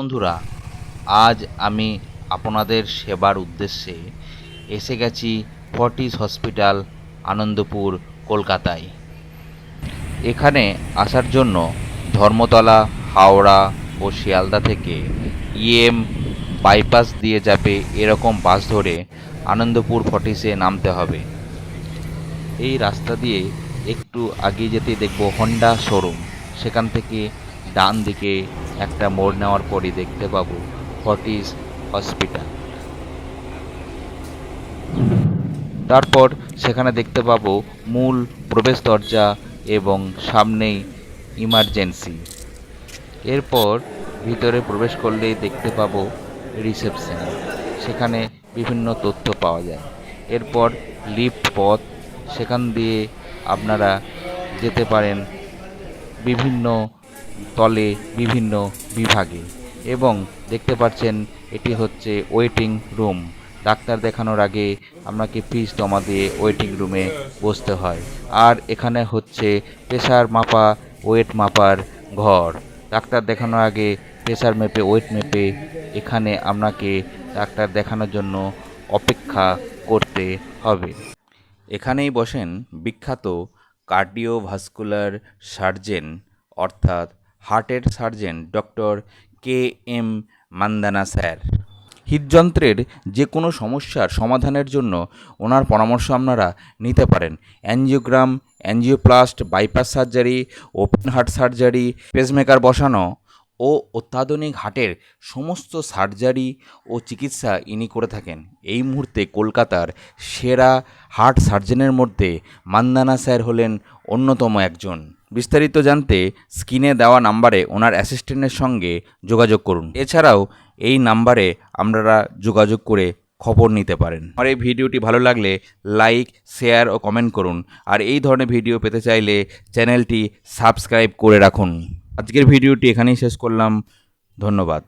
বন্ধুরা, আজ আমি আপনাদের সেবার উদ্দেশ্যে এসে গেছি ফর্টিস হসপিটাল, আনন্দপুর, কলকাতায়। এখানে আসার জন্য ধর্মতলা, হাওড়া ও শিয়ালদা থেকে ইএম বাইপাস দিয়ে যাবে এরকম বাস ধরে আনন্দপুর ফর্টিসে নামতে হবে। এই রাস্তা দিয়ে একটু আগিয়ে যেতে দেখব হন্ডা শোরুম। সেখান থেকে ডান দিকে একটা মোড় নেওয়ার পরই দেখতে পাবো ফর্টিস হসপিটাল। তারপর সেখানে দেখতে পাবো মূল প্রবেশ দরজা এবং সামনেই ইমার্জেন্সি। এরপর ভিতরে প্রবেশ করলেই দেখতে পাবো রিসেপশন। সেখানে বিভিন্ন তথ্য পাওয়া যায়। এরপর লিফট পথ। সেখান দিয়ে আপনারা যেতে পারেন বিভিন্ন তলে বিভিন্ন বিভাগে। এবং দেখতে পাচ্ছেন, এটি হচ্ছে ওয়েটিং রুম ডাক্তার দেখানোর আগে আপনাকে ফিস জমা দিয়ে ওয়েটিং রুমে বসতে হয়। আর এখানে হচ্ছে প্রেশার মাপা ওয়েট মাপার ঘর। ডাক্তার দেখানোর আগে প্রেশার মেপে ওয়েট মেপে এখানে আপনাকে ডাক্তার দেখানোর জন্য অপেক্ষা করতে হবে। এখানেই বসেন বিখ্যাত কার্ডিওভাস্কুলার সার্জেন অর্থাৎ হার্টের surgeon doctor K M Mandana sir. হৃদযন্ত্রের যে কোনো সমস্যার সমাধানের জন্য ওনার পরামর্শ আপনারা নিতে পারেন। Angiogram angioplast bypass surgery, open heart surgery, pacemaker বসানো ও অত্যাধুনিক হার্টের সমস্ত সার্জারি ও চিকিৎসা ইনি করে থাকেন। এই মুহূর্তে কলকাতার সেরা হার্ট সার্জনের মধ্যে মান্দানা স্যার হলেন অন্যতম একজন। বিস্তারিত জানতে স্ক্রিনে দেওয়া নাম্বারে ওনার অ্যাসিস্ট্যান্টের সঙ্গে যোগাযোগ করুন। এছাড়াও এই নাম্বারে আপনারা যোগাযোগ করে খবর নিতে পারেন। আমার এই ভিডিওটি ভালো লাগলে লাইক, শেয়ার ও কমেন্ট করুন। আর এই ধরনের ভিডিও পেতে চাইলে চ্যানেলটি সাবস্ক্রাইব করে রাখুন। আজকের ভিডিওটি এখানেই শেষ করলাম। ধন্যবাদ।